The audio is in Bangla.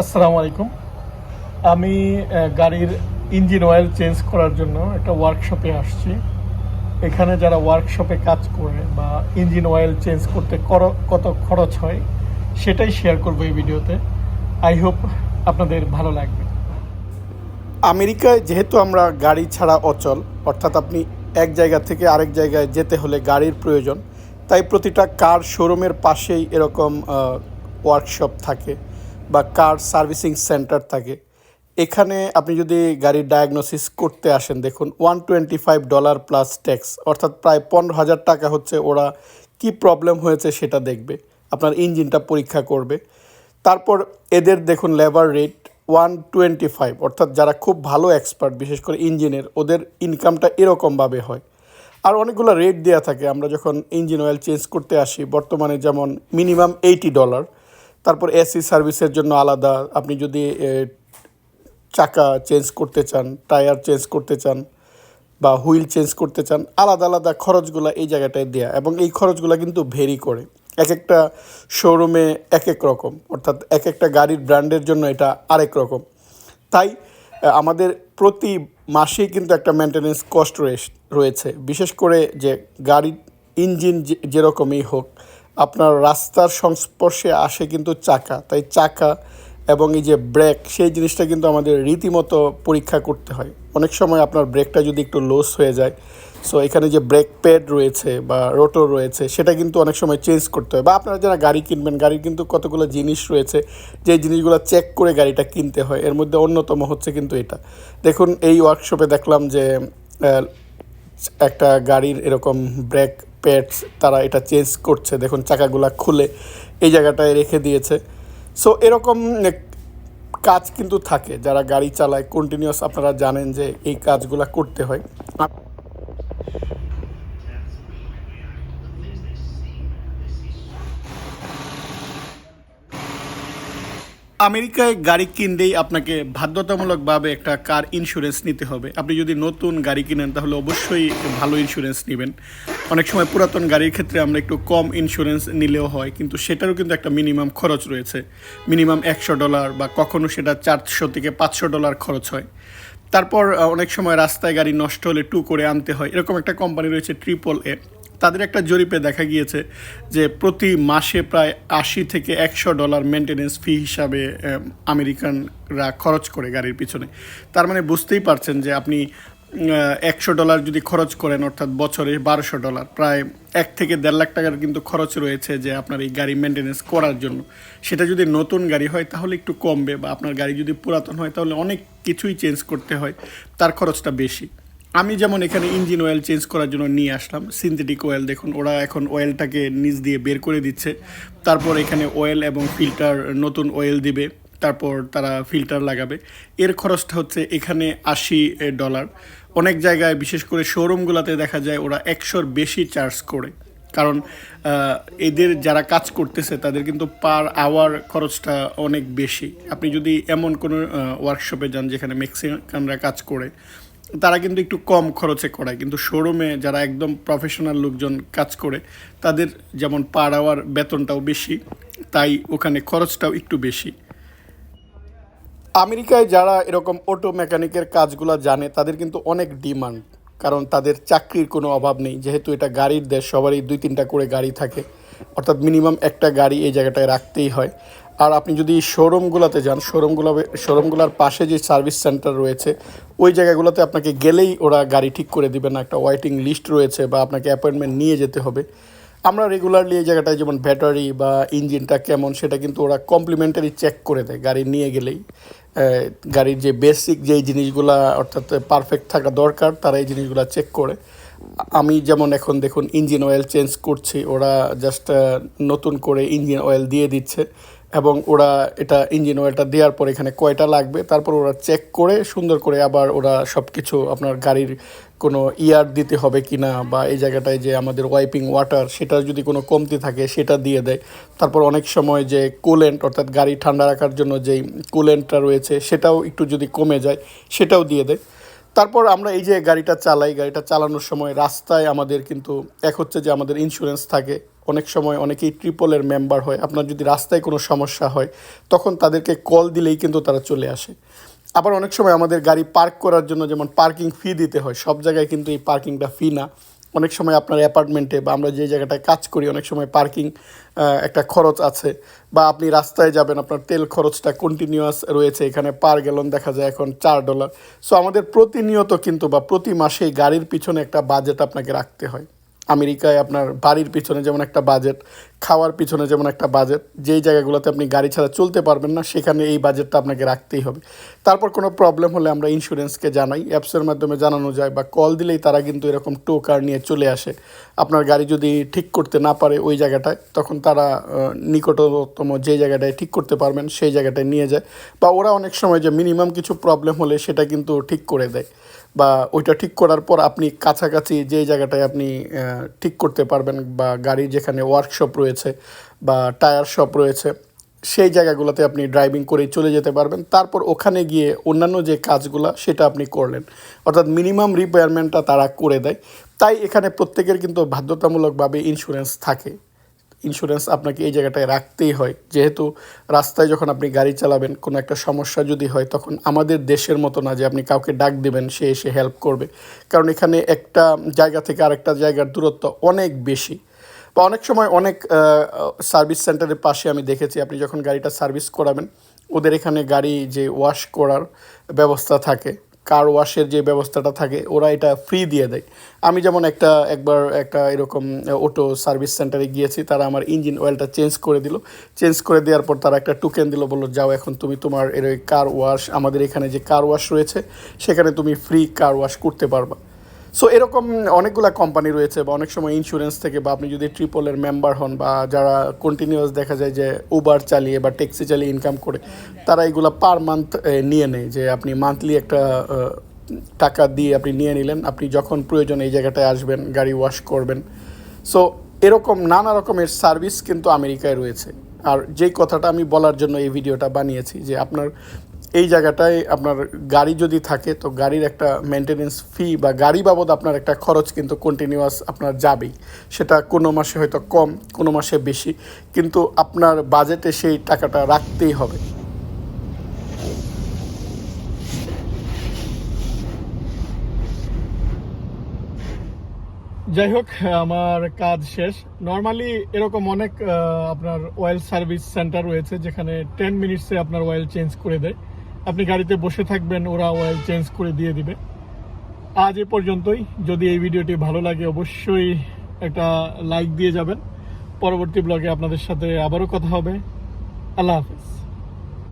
আসসালামু আলাইকুম। আমি গাড়ির ইঞ্জিন অয়েল চেঞ্জ করার জন্য একটা ওয়ার্কশপে আসছি। এখানে যারা ওয়ার্কশপে কাজ করে বা ইঞ্জিন অয়েল চেঞ্জ করতে কত খরচ হয়, সেটাই শেয়ার করব এই ভিডিওতে। আই হোপ আপনাদের ভালো লাগবে। আমেরিকায় যেহেতু আমরা গাড়ি ছাড়া অচল, অর্থাৎ আপনি এক জায়গা থেকে আরেক জায়গায় যেতে হলে গাড়ির প্রয়োজন, তাই প্রতিটা কার শোরুমের পাশেই এরকম ওয়ার্কশপ থাকে। বা কার সার্ভিসিং সেন্টার থাকে। এখানে আপনি যদি গাড়ির ডায়াগনোসিস করতে আসেন, দেখুন one twenty five dollar plus tax অর্থাৎ প্রায় পনেরো হাজার টাকা হচ্ছে ওরা কি প্রবলেম হয়েছে সেটা দেখবে, আপনার ইঞ্জিনটা পরীক্ষা করবে। তারপর এদের দেখুন labour rate one twenty five অর্থাৎ যারা খুব ভালো এক্সপার্ট বিশেষ করে ইঞ্জিনের, ওদের ইনকামটা এরকমভাবে হয়। আর অনেকগুলো রেট দেওয়া থাকে, আমরা যখন ইঞ্জিন অয়েল চেঞ্জ করতে আসি, বর্তমানে যেমন মিনিমাম এইটি ডলার তারপর এসি সার্ভিসের জন্য আলাদা। আপনি যদি চাকা চেঞ্জ করতে চান, টায়ার চেঞ্জ করতে চান বা হুইল চেঞ্জ করতে চান, আলাদা আলাদা খরচগুলো এই জায়গাটায় দেয়া। এবং এই খরচগুলো কিন্তু ভেরি করে। এক একটা শোরুমে এক এক রকম। অর্থাৎ এক একটা গাড়ির ব্র্যান্ডের জন্য এটা আরেক রকম। তাই আমাদের প্রতি মাসেই কিন্তু একটা মেনটেনেন্স কস্ট রয়েছে। বিশেষ করে যে গাড়ির ইঞ্জিন যেরকমই হোক আপনার রাস্তার সংস্পর্শে আসে কিন্তু চাকা। তাই চাকা এবং এই যে ব্রেক সেই জিনিসটা কিন্তু আমাদের রীতিমতো পরীক্ষা করতে হয়। অনেক সময় আপনার ব্রেকটা যদি একটু লস হয়ে যায় সো এখানে যে ব্রেক প্যাড রয়েছে বা রোটর রয়েছে, সেটা কিন্তু অনেক সময় চেঞ্জ করতে হয়। বা আপনারা যারা গাড়ি কিনবেন, গাড়ির কিন্তু কতগুলো জিনিস রয়েছে, যে জিনিসগুলো চেক করে গাড়িটা কিনতে হয়। এর মধ্যে অন্যতম হচ্ছে কিন্তু এটা। দেখুন, এই ওয়ার্কশপে দেখলাম যে একটা গাড়ির এরকম ব্রেক প্যাডস তারা এটা চেঞ্জ করছে। দেখুন, চাকাগুলা খুলে এই জায়গাটায় রেখে দিয়েছে। সো এরকম কাজ কিন্তু থাকে। যারা গাড়ি চালায় কন্টিনিউস আপনারা জানেন যে এই কাজগুলা করতে হয়। আমেরিকায় গাড়ি কিনলেই আপনাকে বাধ্যতামূলকভাবে একটা কার ইন্স্যুরেন্স নিতে হবে। আপনি যদি নতুন গাড়ি কিনেন, তাহলে অবশ্যই ভালো ইন্স্যুরেন্স নেবেন। অনেক সময় পুরাতন গাড়ির ক্ষেত্রে আমরা একটু কম ইন্স্যুরেন্স নিলেও হয়, কিন্তু সেটারও কিন্তু একটা মিনিমাম খরচ রয়েছে। মিনিমাম একশো ডলার বা কখনো সেটা চারশো থেকে পাঁচশো ডলার খরচ হয়। তারপর অনেক সময় রাস্তায় গাড়ি নষ্ট হলে টু করে আনতে হয়। এরকম একটা কোম্পানি রয়েছে ট্রিপল এ তাদের একটা জরিপে দেখা গিয়েছে যে প্রতি মাসে প্রায় আশি থেকে একশো ডলার মেনটেনেন্স ফি হিসাবে আমেরিকানরা খরচ করে গাড়ির পিছনে। তার মানে বুঝতেই পারছেন যে আপনি একশো ডলার যদি খরচ করেন, অর্থাৎ বছরে বারোশো ডলার, প্রায় এক থেকে দেড় লাখ টাকার কিন্তু খরচ রয়েছে যে আপনার এই গাড়ি মেনটেনেন্স করার জন্য। সেটা যদি নতুন গাড়ি হয়, তাহলে একটু কমবে বা আপনার গাড়ি যদি পুরাতন হয়, তাহলে অনেক কিছুই চেঞ্জ করতে হয়, তার খরচটা বেশি। আমি যেমন এখানে ইঞ্জিন অয়েল চেঞ্জ করার জন্য নিয়ে আসলাম। সিনথেটিক অয়েল দেখুন, ওরা এখন অয়েলটাকে নিচ দিয়ে বের করে দিচ্ছে। তারপর এখানে অয়েল এবং ফিল্টার নতুন অয়েল দিবে। তারপর তারা ফিল্টার লাগাবে। এর খরচটা হচ্ছে এখানে আশি ডলার অনেক জায়গায়, বিশেষ করে শোরুমগুলোতে দেখা যায়, ওরা একশোর বেশি চার্জ করে। কারণ এদের যারা কাজ করতেছে, তাদের কিন্তু পার আওয়ার খরচটা অনেক বেশি। আপনি যদি এমন কোনো ওয়ার্কশপে যান যেখানে মেক্সিকানরা কাজ করে তারা কিন্তু একটু কম খরচে করায়। কিন্তু শোরুমে যারা একদম প্রফেশনাল লোকজন কাজ করে, তাদের যেমন পার আওয়ার বেতনটাও বেশি, তাই ওখানে খরচটাও একটু বেশি। আমেরিকায় যারা এরকম অটো মেকানিকের কাজগুলো জানে, তাদের কিন্তু অনেক ডিমান্ড কারণ তাদের চাকরির কোনো অভাব নেই। যেহেতু এটা গাড়ির দেশ, সবারই দুই তিনটা করে গাড়ি থাকে। অর্থাৎ মিনিমাম একটা গাড়ি এই জায়গাটায় রাখতেই হয়। আর আপনি যদি শোরুমগুলোতে যান শোরুমগুলো শোরুমগুলোর পাশে যে সার্ভিস সেন্টার রয়েছে, ওই জায়গাগুলোতে আপনাকে গেলেই ওরা গাড়ি ঠিক করে দিবে না, একটা ওয়েটিং লিস্ট রয়েছে বা আপনাকে অ্যাপয়েন্টমেন্ট নিয়ে যেতে হবে। আমরা রেগুলারলি এই জায়গাটায় যেমন ব্যাটারি বা ইঞ্জিনটা কেমন, সেটা কিন্তু ওরা কমপ্লিমেন্টারি চেক করে দেয় গাড়ি নিয়ে গেলেই। গাড়ির যে বেসিক যেই জিনিসগুলা, অর্থাৎ পারফেক্ট থাকা দরকার, তারা এই জিনিসগুলো চেক করে। আমি যেমন এখন দেখুন ইঞ্জিন অয়েল চেঞ্জ করছি, ওরা জাস্ট নতুন করে ইঞ্জিন অয়েল দিয়ে দিচ্ছে। এবং ওরা এটা ইঞ্জিন অয়েলটা দেওয়ার পর এখানে কয়টা লাগবে, তারপর ওরা চেক করে সুন্দর করে আবার ওরা সব কিছু আপনার গাড়ির কোনো ইয়ার দিতে হবে কি না বা এই জায়গাটায় যে আমাদের ওয়াইপিং ওয়াটার সেটা যদি কোনো কমতি থাকে সেটা দিয়ে দেয়। তারপর অনেক সময় যে কুলেন্ট অর্থাৎ গাড়ি ঠান্ডা রাখার জন্য যেই কুলেন্টটা রয়েছে সেটাও একটু যদি কমে যায় সেটাও দিয়ে দেয়। তারপর আমরা এই যে গাড়িটা চালাই, গাড়িটা চালানোর সময় রাস্তায় আমাদের কিন্তু এক হচ্ছে যে আমাদের ইন্স্যুরেন্স থাকে অনেক সময় অনেকেই ট্রিপলের মেম্বার হয়। আপনার যদি রাস্তায় কোনো সমস্যা হয়, তখন তাদেরকে কল দিলেই কিন্তু তারা চলে আসে। আবার অনেক সময় আমাদের গাড়ি পার্ক করার জন্য যেমন পার্কিং ফি দিতে হয়, সব জায়গায় কিন্তু এই পার্কিংটা ফি না। অনেক সময় আপনার অ্যাপার্টমেন্টে বা আমরা যে জায়গাটায় কাজ করি, অনেক সময় পার্কিং একটা খরচ আছে বা আপনি রাস্তায় যাবেন, আপনার তেল খরচটা কন্টিনিউয়াস রয়েছে। এখানে পার গ্যালন দেখা যায় এখন চার ডলার সো আমাদের প্রতিনিয়ত কিন্তু বা প্রতি মাসেই গাড়ির পিছনে একটা বাজেট আপনাকে রাখতে হয়। আমেরিকায় আপনার বাড়ির পিছনে যেমন একটা বাজেট খাওয়ার পিছনে যেমন একটা বাজেট যেই জায়গাগুলোতে আপনি গাড়ি ছাড়া চলতে পারবেন না, সেখানে এই বাজেটটা আপনাকে রাখতেই হবে। তারপর কোনো প্রবলেম হলে আমরা ইন্স্যুরেন্সকে জানাই। অ্যাপসের মাধ্যমে জানানো যায় বা কল দিলেই তারা কিন্তু এরকম টো কার নিয়ে চলে আসে। আপনার গাড়ি যদি ঠিক করতে না পারে ওই জায়গাটায়, তখন তারা নিকটতম যে জায়গাটায় ঠিক করতে পারবেন, সেই জায়গাটায় নিয়ে যায়। বা ওরা অনেক সময় যে মিনিমাম কিছু প্রবলেম হলে সেটা কিন্তু ঠিক করে দেয়। বা ওইটা ঠিক করার পর আপনি কাছাকাছি যে জায়গাটায় আপনি ঠিক করতে পারবেন বা গাড়ির যেখানে ওয়ার্কশপ রয়েছে বা টায়ার শপ রয়েছে, সেই জায়গাগুলোতে আপনি ড্রাইভিং করেই চলে যেতে পারবেন। তারপর ওখানে গিয়ে অন্যান্য যে কাজগুলো, সেটা আপনি করলেন। অর্থাৎ মিনিমাম রিকোয়ারমেন্টটা তারা করে দেয়। তাই এখানে প্রত্যেকের কিন্তু বাধ্যতামূলকভাবে ইন্স্যুরেন্স থাকে। ইন্স্যুরেন্স আপনাকে এই জায়গাটায় রাখতেই হয়। যেহেতু রাস্তায় যখন আপনি গাড়ি চালাবেন, কোনো একটা সমস্যা যদি হয়, তখন আমাদের দেশের মতো না যে আপনি কাউকে ডাক দেবেন, সে এসে হেল্প করবে। কারণ এখানে একটা জায়গা থেকে আরেকটা জায়গার দূরত্ব অনেক বেশি। বা অনেক সময় অনেক সার্ভিস সেন্টারের পাশে আমি দেখেছি, আপনি যখন গাড়িটা সার্ভিস করাবেন, ওদের এখানে গাড়ি যে ওয়াশ করার ব্যবস্থা থাকে, কার ওয়াশের যে ব্যবস্থাটা থাকে, ওরা এটা ফ্রি দিয়ে দেয়। আমি যেমন একটা, একবার একটা এরকম অটো সার্ভিস সেন্টারে গিয়েছি, তারা আমার ইঞ্জিন অয়েলটা চেঞ্জ করে দিল। চেঞ্জ করে দেওয়ার পর তারা একটা টোকেন দিল, বলল, যাও এখন তুমি তোমার এর কার ওয়াশ আমাদের এখানে যে কার ওয়াশ রয়েছে, সেখানে তুমি ফ্রি কার ওয়াশ করতে পারবা। সো এরকম অনেকগুলা কোম্পানি রয়েছে বা অনেক সময় ইন্স্যুরেন্স থেকে বা আপনি যদি ট্রিপলের মেম্বার হন বা যারা কন্টিনিউয়াস দেখা যায় যে উবার চালিয়ে বা ট্যাক্সি চালিয়ে ইনকাম করে, তারা এগুলো পার মান্থ নিয়ে নেয় যে আপনি মান্থলি একটা টাকা দিয়ে আপনি নিয়ে নিলেন, আপনি যখন প্রয়োজন এই জায়গাটায় আসবেন, গাড়ি ওয়াশ করবেন। সো এরকম নানা রকমের সার্ভিস কিন্তু আমেরিকায় রয়েছে। আর যেই কথাটা আমি বলার জন্য এই ভিডিওটা বানিয়েছি যে আপনার এই জায়গাটায় আপনার গাড়ি যদি থাকে, তো গাড়ির একটা মেনটেনেন্স ফি বা গাড়ি বাবদ আপনার একটা খরচ কিন্তু কন্টিনিউয়াস আপনার যাবেই। সেটা কোনো মাসে হয়তো কম, কোনো মাসে বেশি, কিন্তু আপনার বাজেটে সেই টাকাটা রাখতেই হবে। যাই হোক, আমার কাজ শেষ। নর্মালি এরকম অনেক আপনার অয়েল সার্ভিস সেন্টার রয়েছে, যেখানে টেন মিনিটসে আপনার অয়েল চেঞ্জ করে দেয়। আপনি গাড়িতে বসে থাকবেন, ওরা অয়েল চেঞ্জ করে দিয়ে দিবে। আজ এ পর্যন্তই। যদি এই ভিডিওটি ভালো লাগে, অবশ্যই একটা লাইক দিয়ে যাবেন। পরবর্তী ব্লগে আপনাদের সাথে আবারও কথা হবে। আল্লাহ হাফিজ।